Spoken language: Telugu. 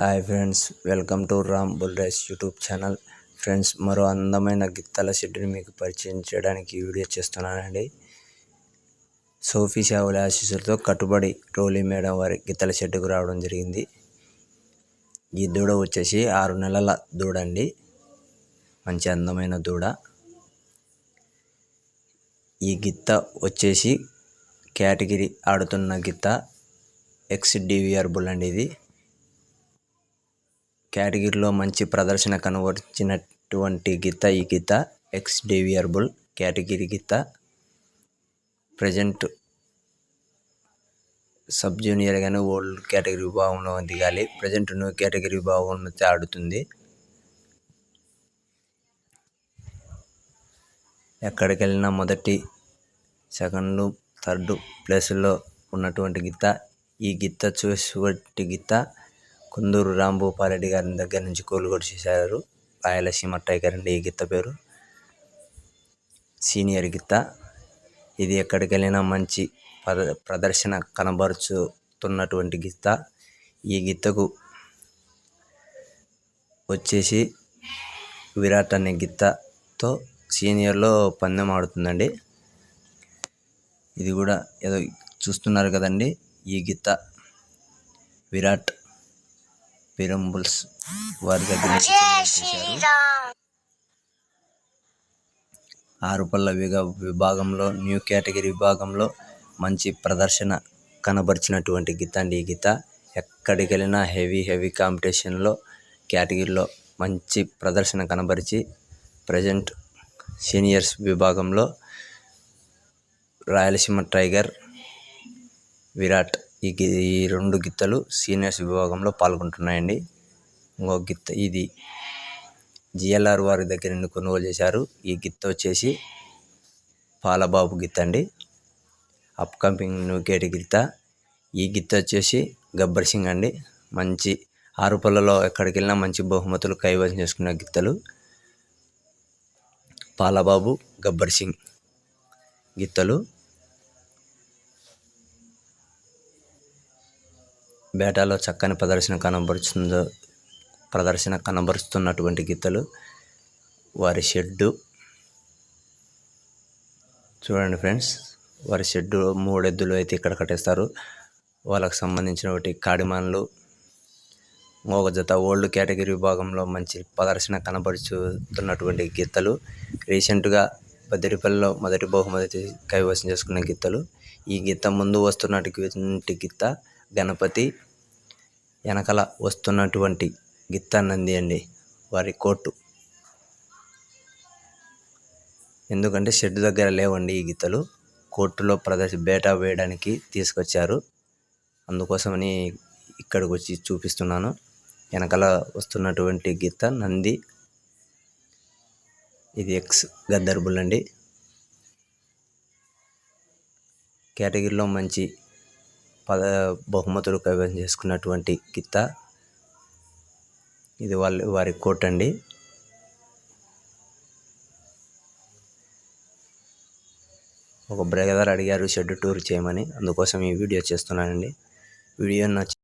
Hi friends welcome to Ram bull rice YouTube channel friends మరో అందమైన గిత్తల షెడ్డుని మీకు పరిచయం చేయడానికి వీడియో చేస్తున్నానండి. సోఫీ సేవల ఆశీస్సులతో కట్టుబడి రోలీ మేడం వారి గిత్తల షెడ్డుకు రావడం జరిగింది. ఈ దూడ వచ్చేసి ఆరు నెలల దూడ అండి మంచి అందమైన దూడ. ఈ గిత్త వచ్చేసి కేటగిరీ ఆడుతున్న గిత్త ఎక్స్ డివిఆర్ బుల్ అండి ఇది. కేటగిరీలో మంచి ప్రదర్శన కనబరిచినటువంటి గీత ఈ గీత ఎక్స్ డేవియర్బుల్ category Geetha. Present sub junior కానీ ఓల్డ్ కేటగిరీ విభాగంలో దిగాలి. ప్రజెంట్ న్యూ కేటగిరీ విభాగంలో ఆడుతుంది. ఎక్కడికి వెళ్ళినా మొదటి సెకండ్ థర్డ్ ప్లేస్లో ఉన్నటువంటి గీత ఈ గీత చూసేటువంటి గీత కుందూరు రాంభూపారెడ్డి గారి దగ్గర నుంచి కొనుగోలు చేశారు. రాయలసీమ టైగర్ అండి ఈ గిత్త పేరు? సీనియర్ గిత్త. ఇది ఎక్కడికి వెళ్ళినా మంచి ప్రద ప్రదర్శన కనబరుచుతున్నటువంటి గిత్త. ఈ గిత్తకు వచ్చేసి విరాట్ అనే గిత్తతో సీనియర్లో పందెం ఆడుతుందండి. ఇది కూడా ఏదో చూస్తున్నారు కదండి. ఈ గిత్త విరాట్ పిరంబుల్స్ వారి దగ్గర ఆరు పళ్ళ విభాగంలో న్యూ కేటగిరీ విభాగంలో మంచి ప్రదర్శన కనబరిచినటువంటి గీత అండి ఈ గీత. ఎక్కడికి వెళ్ళినా హెవీ హెవీ కాంపిటీషన్లో కేటగిరీలో మంచి ప్రదర్శన కనబరిచి ప్రజెంట్ సీనియర్స్ విభాగంలో రాయలసీమ టైగర్ విరాట్ ఈ ఈ రెండు గిత్తలు సీనియర్స్ విభాగంలో పాల్గొంటున్నాయండి. ఇంకో గిత్త ఇది జిఎల్ఆర్ వారి దగ్గర నుండి కొనుగోలు చేశారు. ఈ గిత్త వచ్చేసి పాలబాబు గిత్త అండి. అప్కమింగ్ న్యూకేట్ గిత్త. ఈ గిత్త వచ్చేసి గబ్బర్ సింగ్ అండి. మంచి ఆరు పళ్ళలో ఎక్కడికి వెళ్ళినా మంచి బహుమతులు కైవసం చేసుకున్న గిత్తలు. పాలబాబు గబ్బర్ సింగ్ గిత్తలు. బేటాలో చక్కని ప్రదర్శన కనబరుస్తుందో ప్రదర్శన కనబరుస్తున్నటువంటి గీతలు వారి షెడ్డు. చూడండి ఫ్రెండ్స్ వారి షెడ్డు మూడెద్దులు అయితే ఇక్కడ కట్టేస్తారు. వాళ్ళకు సంబంధించినటువంటి కాడిమాన్లు ఒక జత ఓల్డ్ కేటగిరీ విభాగంలో మంచి ప్రదర్శన కనబరుచుతున్నటువంటి గీతలు. రీసెంట్గా బద్దెరిపల్లిలో మొదటి బహుమతి కైవసం చేసుకున్న గీతలు. ఈ గీత ముందు వస్తున్నటువంటి గీత గణపతి వెనకల వస్తున్నటువంటి గిత్తానంది అండి వారి కోర్టు ఎందుకంటే షెడ్ దగ్గర లేవండి ఈ గీతలు కోర్టులో ప్రదర్శ బేటా వేయడానికి తీసుకొచ్చారు. అందుకోసమని ఇక్కడికి వచ్చి చూపిస్తున్నాను. వెనకాల వస్తున్నటువంటి గీత నంది ఇది ఎక్స్ గద్దర్బుల్ అండి కేటగిరీలో మంచి పద బహుమతులు కైవసం చేసుకున్నటువంటి గిత్త ఇది వాళ్ళ వారి కోట్ అండి. ఒక బ్రదర్ అడిగారు షెడ్ టూర్ చేయమని. అందుకోసం ఈ వీడియో చేస్తున్నానండి. వీడియో నచ్చి